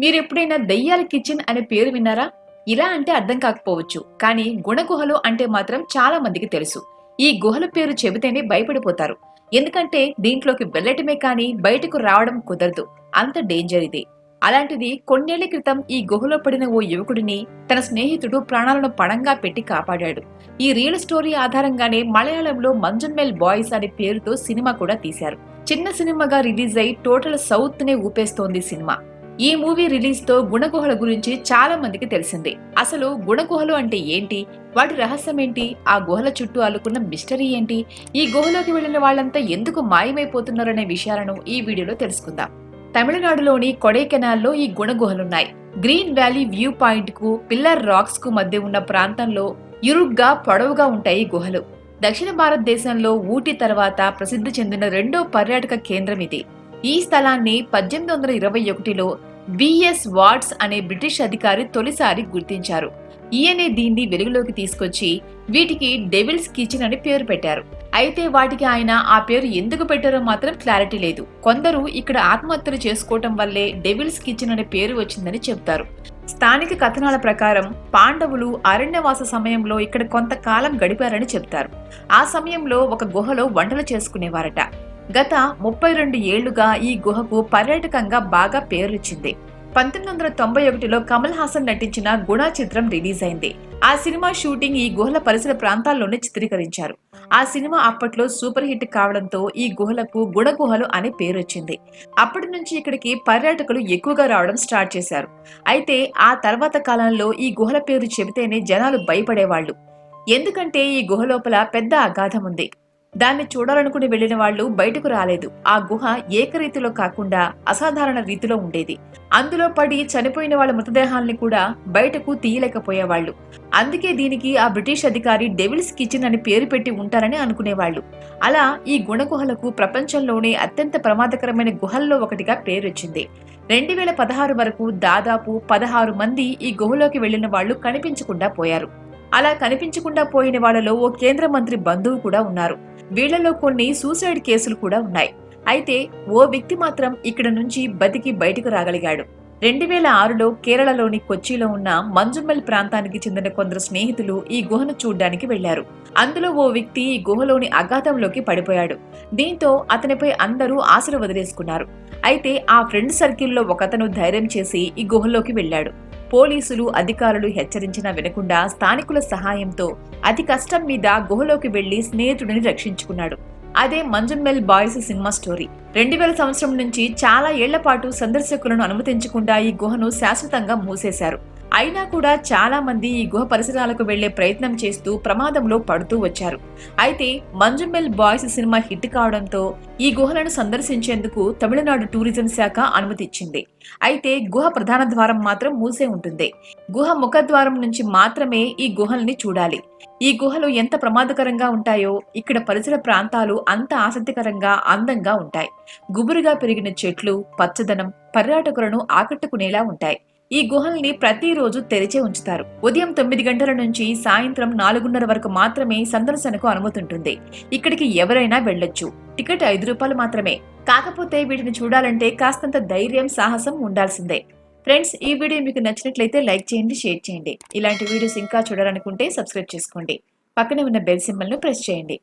మీరు ఎప్పుడైనా దయ్యాల కిచెన్ అనే పేరు విన్నారా? ఇలా అంటే అర్థం కాకపోవచ్చు కానీ గుణగుహలు అంటే మాత్రం చాలా మందికి తెలుసు. ఈ గుహల పేరు చెబితేనే భయపడిపోతారు. ఎందుకంటే దీంట్లోకి వెళ్ళటమే కానీ బయటకు రావడం కుదరదు. అంత డేంజర్ ఇది. అలాంటిది కొన్నేళ్ళ క్రితం ఈ గుహలో పడిన ఓ యువకుడిని తన స్నేహితుడు ప్రాణాలను పణంగా పెట్టి కాపాడాడు. ఈ రియల్ స్టోరీ ఆధారంగానే మలయాళంలో మంజున్మెల్ బాయ్స్ అనే పేరుతో సినిమా కూడా తీశారు. చిన్న సినిమాగా రిలీజ్ అయి టోటల్ సౌత్ నే ఊపేస్తోంది సినిమా. ఈ మూవీ రిలీజ్తో గుణగుహల గురించి చాలా మందికి తెలిసింది. అసలు గుణగుహలు అంటే ఏంటి? వాటి రహస్యం ఏంటి? ఆ గుహల చుట్టూ అల్లుకున్న మిస్టరీ ఏంటి? ఈ గుహలోకి వెళ్ళిన వాళ్ళంతా ఎందుకు మాయమైపోతున్నారనే విషయాలను ఈ వీడియోలో తెలుసుకుందాం. తమిళనాడులోని కొడైకెనాల్లో ఈ గుణగుహలున్నాయి. గ్రీన్ వ్యాలీ వ్యూ పాయింట్కు పిల్లర్ రాక్స్కు మధ్య ఉన్న ప్రాంతంలో ఇరుగ్గా పొడవుగా ఉంటాయి ఈ గుహలు. దక్షిణ భారతదేశంలో ఊటీ తర్వాత ప్రసిద్ధి చెందిన రెండో పర్యాటక కేంద్రం ఇది. ఈ స్థలాన్ని పద్దెనిమిది వందల ఇరవై ఒకటిలో బిఎస్ వాట్స్ అనే బ్రిటిష్ అధికారి తొలిసారి గుర్తించారు. ఈయనే దీన్ని వెలుగులోకి తీసుకొచ్చి వీటికి డెవిల్స్ కిచెన్ అని పేరు పెట్టారు. అయితే వాటికి ఆయన ఆ పేరు ఎందుకు పెట్టారో మాత్రం క్లారిటీ లేదు. కొందరు ఇక్కడ ఆత్మహత్యలు చేసుకోవటం వల్లే డెవిల్స్ కిచెన్ అనే పేరు వచ్చిందని చెప్తారు స్థానిక కథనాల ప్రకారం పాండవులు అరణ్యవాస సమయంలో ఇక్కడ కొంతకాలం గడిపారని చెప్తారు ఆ సమయంలో ఒక గుహలో వంటలు చేసుకునేవారట. గత ముప్పై రెండు ఏళ్ళుగా ఈ గుహకు పర్యాటకంగా బాగా పేరొచ్చింది. పంతొమ్మిది వందల తొంభై ఒకటిలో కమల్ హాసన్ నటించిన గుణ చిత్రం రిలీజ్ అయింది. ఆ సినిమా షూటింగ్ ఈ గుహల పరిసర ప్రాంతాల్లోనే చిత్రీకరించారు. ఆ సినిమా అప్పట్లో సూపర్ హిట్ కావడంతో ఈ గుహలకు గుణ గుహలు అనే పేరొచ్చింది. అప్పటి నుంచి ఇక్కడికి పర్యాటకులు ఎక్కువగా రావడం స్టార్ట్ చేశారు. అయితే ఆ తర్వాత కాలంలో ఈ గుహల పేరు చెబితేనే జనాలు భయపడేవాళ్ళు ఎందుకంటే ఈ గుహ లోపల పెద్ద అగాధం ఉంది. దాన్ని చూడాలనుకుని వెళ్ళిన వాళ్ళు బయటకు రాలేదు. ఆ గుహ ఏకరీతిలో కాకుండా అసాధారణ రీతిలో ఉండేది. అందులో పడి చనిపోయిన వాళ్ళ మృతదేహాల్ని కూడా బయటకు తీయలేకపోయేవాళ్ళు అందుకే దీనికి ఆ బ్రిటిష్ అధికారి డెవిల్స్ కిచెన్ అని పేరు పెట్టి ఉంటారని అనుకునేవాళ్ళు అలా ఈ గుణగుహలకు ప్రపంచంలోనే అత్యంత ప్రమాదకరమైన గుహల్లో ఒకటిగా పేరొచ్చింది రెండు వేల పదహారు వరకు దాదాపు పదహారు మంది ఈ గుహలోకి వెళ్ళిన వాళ్ళు కనిపించకుండా పోయారు. అలా కనిపించకుండా పోయిన వాళ్ళలో ఓ కేంద్ర మంత్రి బంధువు కూడా ఉన్నారు. వీళ్ళలో కొన్ని సూసైడ్ కేసులు కూడా ఉన్నాయి. అయితే ఓ వ్యక్తి మాత్రం ఇక్కడ నుంచి బతికి బయటకు రాగలిగాడు. రెండు వేల ఆరులో కేరళలోని కొచ్చిలో ఉన్న మంజుమల్ ప్రాంతానికి చెందిన కొందరు స్నేహితులు ఈ గుహను చూడ్డానికి వెళ్ళారు అందులో ఓ వ్యక్తి ఈ గుహలోని అఘాతంలోకి పడిపోయాడు. దీంతో అతనిపై అందరూ ఆశలు వదిలేసుకున్నారు. అయితే ఆ ఫ్రెండ్ సర్కిల్లో ఒకతను ధైర్యం చేసి ఈ గుహలోకి వెళ్ళాడు. పోలీసులు అధికారులు హెచ్చరించినా వినకుండా స్థానికుల సహాయంతో అతి కష్టం మీద గుహలోకి వెళ్ళి స్నేహితుడిని రక్షించుకున్నాడు. అదే మంజుమ్మెల్ బాయ్స్ సినిమా స్టోరీ. రెండు వేల సంవత్సరం నుంచి చాలా ఏళ్ళ పాటు సందర్శకులను అనుమతించకుండా ఈ గుహను శాశ్వతంగా మూసేశారు. అయినా కూడా చాలా మంది ఈ గుహ పరిసరాలకు వెళ్ళే ప్రయత్నం చేస్తూ ప్రమాదంలో పడుతూ వచ్చారు. అయితే మంజుమెల్ బాయ్స్ సినిమా హిట్ కావడంతో ఈ గుహలను సందర్శించేందుకు తమిళనాడు టూరిజం శాఖ అనుమతి ఇచ్చింది. అయితే గుహ ప్రధాన ద్వారం మాత్రం మూసే ఉంటుంది. గుహ ముఖద్వారం నుంచి మాత్రమే ఈ గుహల్ని చూడాలి. ఈ గుహలు ఎంత ప్రమాదకరంగా ఉంటాయో ఇక్కడ పరిసర ప్రాంతాలు అంత ఆసక్తికరంగా అందంగా ఉంటాయి. గుబురుగా పెరిగిన చెట్లు పచ్చదనం పర్యాటకులను ఆకట్టుకునేలా ఉంటాయి. ఈ గుహల్ని ప్రతిరోజు తెరిచే ఉంచుతారు. ఉదయం తొమ్మిది గంటల నుంచి సాయంత్రం నాలుగున్నర వరకు మాత్రమే సందర్శనకు అనుమతి ఉంటుంది ఇక్కడికి ఎవరైనా వెళ్ళొచ్చు. టికెట్ ఐదు రూపాయలు మాత్రమే. కాకపోతే వీటిని చూడాలంటే కాస్తంత ధైర్యం సాహసం ఉండాల్సిందే. ఫ్రెండ్స్ ఈ వీడియో మీకు నచ్చినట్లయితే లైక్ చేయండి షేర్ చేయండి. ఇలాంటి వీడియోస్ ఇంకా చూడాలనుకుంటే సబ్స్క్రైబ్ చేసుకోండి. పక్కనే ఉన్న బెల్ సింబల్ను ప్రెస్ చేయండి.